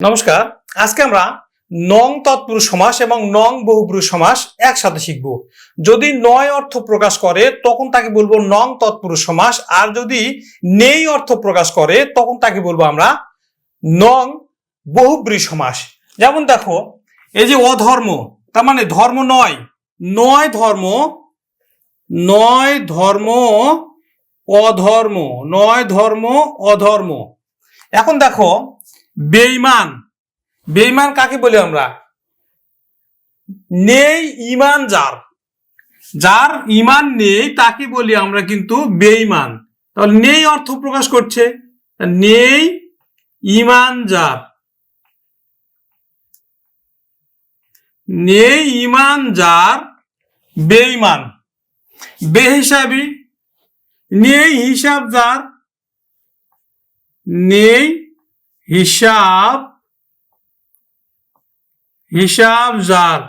নমস্কার। আজকে আমরা নং তৎপুরুষ সমাস এবং নং বহুপুরুষ সমাস একসাথে শিখব। যদি নয় অর্থ প্রকাশ করে, তখন তাকে বলব নং তৎপুরুষ সমাস। আর যদি নেই অর্থ প্রকাশ করে, তখন তাকে বলব আমরা নং বহুব্রী সমাস। যেমন দেখো, এই যে অধর্ম, তার মানে ধর্ম নয় নয় ধর্ম নয় ধর্ম, অধর্ম, নয় ধর্ম, অধর্ম। এখন দেখো বেইমান বেইমান কাকে বলি আমরা? নেই ইমান যার। যার ইমান নেই তাকে বলি আমরা কিন্তু বেইমান তাহলে নেই অর্থ প্রকাশ করছে। নেই ইমান যার। নেই ইমান যার বেইমান বেহিসাবি নেই হিসাব যার। নেই হিসাব হিসাব যার।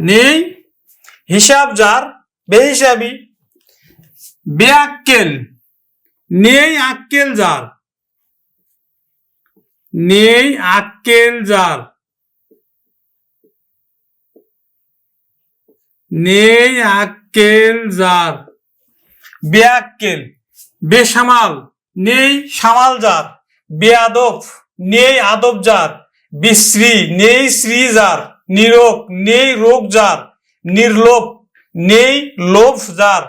নেই, হিসাব যার, বেহিসাবি। বেআক্কেল, নেই আক্কেল যার। নেই আক্কেল যার। নেই আক্কেল যার। বেআক্কেল, বেসামাল, নেই সামাল যার। বেয়াদব, নেই আদব যার বিশ্রী, নেই শ্রী যার নিরোগ, নেই রোগ যার নির্লোভ, নেই লোভ যার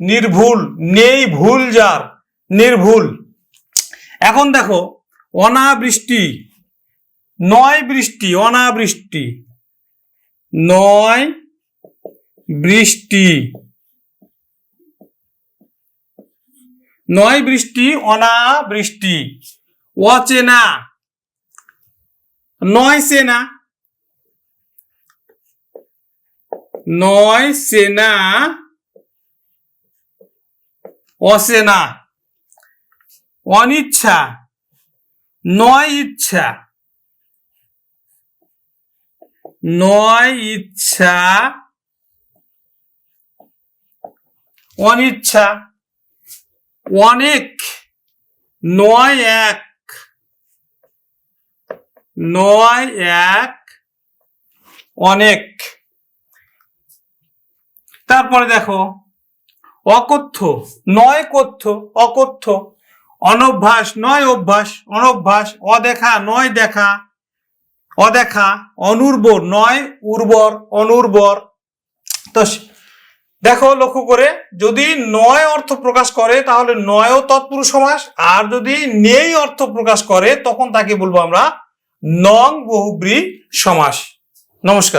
নির্ভুল, নেই ভুল যার নির্ভুল। এখন দেখো, অনাবৃষ্টি, নয় বৃষ্টি, অনাবৃষ্টি, নয় বৃষ্টি নয় বৃষ্টি, অনাবৃষ্টি। অচেনা নয় সেনা নয় সেনা অসেনা অনিচ্ছা নয় ইচ্ছা নয় ইচ্ছা অনিচ্ছা অনেক নয় এক নয়, এক, অনেক। তারপরে দেখো, অকথ্য, নয় কথ্য, অকথ্য, অনভ্যাস, নয় অভ্যাস, অনভ্যাস, অদেখা, নয় দেখা, অদেখা, অনুর্বর, নয় উর্বর, অনুর্বর। তো দেখো, লক্ষ্য করে, যদি নয় অর্থ প্রকাশ করে, তাহলে নয় তৎপুরুষ সমাস, আর যদি নেই অর্থ প্রকাশ করে, তখন তাকে বলব আমরা নং বহুব্রী সমাস। নমস্কার।